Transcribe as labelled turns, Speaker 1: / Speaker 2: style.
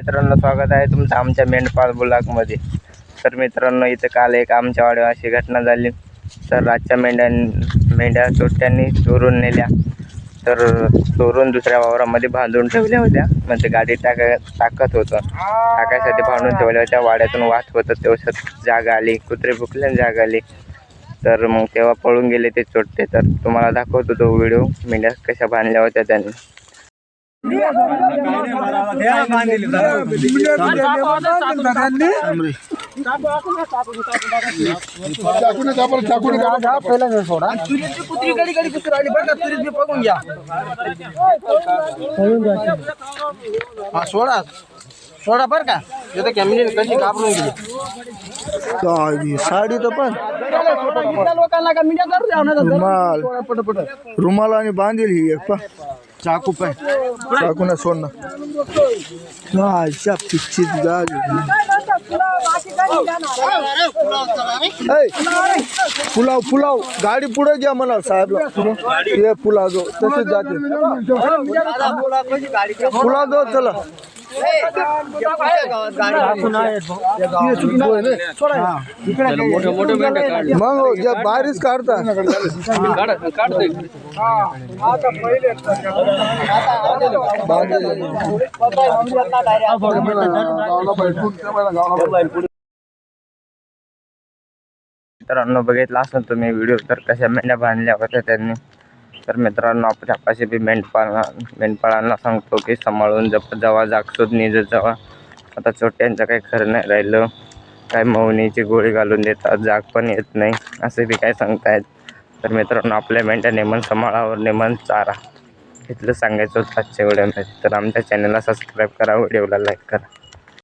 Speaker 1: मित्रांनो स्वागत आहे तुमचं आमच्या मेंढपाळ ब्लॉकमध्ये तर मित्रांनो इथं काल एक आमच्या वाड्यावर अशी घटना झाली. तर रातच्या मेंढ्या मेंढ्या चोरट्यांनी चोरून नेल्या. तर चोरून दुसऱ्या वावरामध्ये बांधून ठेवल्या होत्या. म्हणजे गाडी टाका टाकत होतं. टाकायसाठी बांधून ठेवल्या होत्या. वाड्यातून वाट होतं. तेव्हा जागा आली. कुत्रे भुकले आणि आली. तर मग तेव्हा पळून गेले ते चोरटे. तर तुम्हाला दाखवतो तो व्हिडिओ. मेंढ्या कशा बांधल्या होत्या त्यांनी.
Speaker 2: कुत्री गडी गडी कुत्री आली मी बघून घ्या हा सोडा सोडा बर का तिथं कॅमिनी कशी घाबरून गेली
Speaker 3: साडी तर पण
Speaker 2: लोकांना का मीडिया करू द्या
Speaker 3: रुमाल रुमाल आणि बांधील ही एक पा.
Speaker 2: चाकू पण
Speaker 3: चाकूने सोडणं अच्छा पिच्ची पुलाव पुलाव. गाडी पुढे घ्या म्हणा साहेबला. ते पुलाव जो तसेच जाते. पुलाव जो चला. मग जे बारीच काढता
Speaker 1: मित्रांनो बघितला असेल तुम्ही, व्हिडिओ तर कशा मेंढ्या बांधल्या होत्या त्यांनी. तर मित्रांनो आपण पाशी बी मेंढपाळा मेंढपाळांना सांगतो की सांभाळून जप जावा जागसूद निज जावा. आता छोट्यांचं काही खरं नाही राहिलं. काय मौनीची गोळी घालून देतात जाग पण येत नाही असे बी काय सांगतायत. तर मित्रांनो आपल्या मेंढ्या नेमन सांभाळावर नेमन चारा. इथलं सांगायचं होतं आजच्या व्हिडिओमध्ये तर आमच्या चॅनलला सबस्क्राईब करा व्हिडिओला लाईक करा.